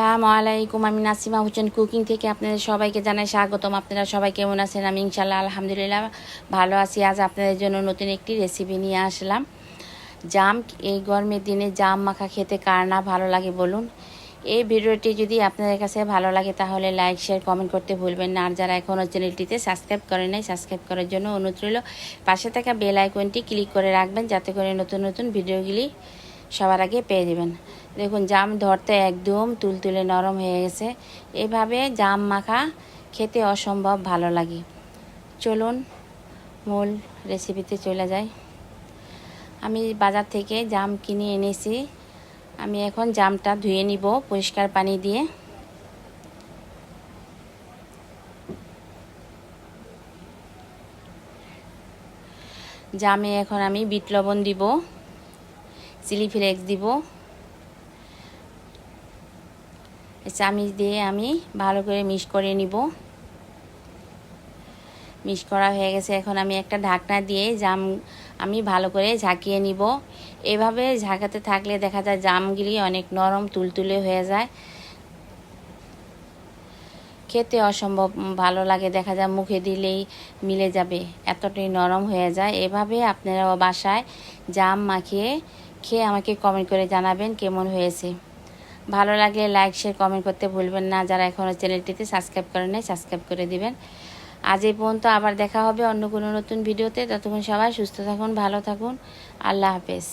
আসসালামু আলাইকুম আমি নাসিমা হোসেন কুকিং থেকে আপনাদের সবাইকে জানাই স্বাগতম। আপনারা সবাই কেমন আছেন? আমি ইনশাল্লাহ আলহামদুলিল্লাহ ভালো আছি। আজ আপনাদের জন্য নতুন একটি রেসিপি নিয়ে আসলাম। জাম, এই গরমের দিনে জাম মাখা খেতে কার না ভালো লাগে বলুন। এই ভিডিওটি যদি আপনাদের কাছে ভালো লাগে, তাহলে লাইক শেয়ার কমেন্ট করতে ভুলবেন না। আর যারা এখনও চ্যানেলটিতে সাবস্ক্রাইব করেন নাই সাবস্ক্রাইব করার জন্য অনুরোধ রইল। পাশে থাকা বেল আইকনটি ক্লিক করে রাখবেন, যাতে করে নতুন নতুন ভিডিওগুলি সবার আগে পেয়ে যাবেন। দেখুন, জাম ধরতে একদম তুলতুলে নরম হয়ে গেছে। এভাবে জাম মাখা খেতে অসম্ভব ভালো লাগে। চলুন, মূল রেসিপিতে চলে যাই। আমি বাজার থেকে জাম কিনে এনেছি। আমি এখন জামটা ধুয়ে নিব পরিষ্কার পানি দিয়ে। জামে এখন আমি বিট লবণ দিব। চিলি ফ্লেক্স দিব। চামিচ দিয়ে আমি ভালো করে মিক্স করে নিব। মিক্স করা হয়ে গেছে। এখন আমি একটা ঢাকনা দিয়ে জাম আমি ভালো করে ঝাঁকিয়ে নিব। এভাবে ঝাঁকাতে থাকলে দেখা যায় জামগুলি অনেক নরম, তুলতুলে হয়ে যায়। খেতে অসম্ভব ভালো লাগে। দেখা যায় মুখে দিলেই মিলে যাবে। এতটাই নরম হয়ে যায়। এভাবে আপনারাও বাসায় জাম মাখিয়ে খেয়ে আমাকে কমেন্ট করে জানাবেন কেমন হয়েছে। ভালো লাগলে লাইক শেয়ার কমেন্ট করতে ভুলবেন না। যারা এখনও চ্যানেলটিতে সাবস্ক্রাইব করেন নাই সাবস্ক্রাইব করে দিবেন। আজ এই পর্যন্ত আবার দেখা হবে অন্য কোনো নতুন ভিডিওতে ততক্ষণ সবাই সুস্থ থাকুন, ভালো থাকুন। আল্লাহ হাফেজ।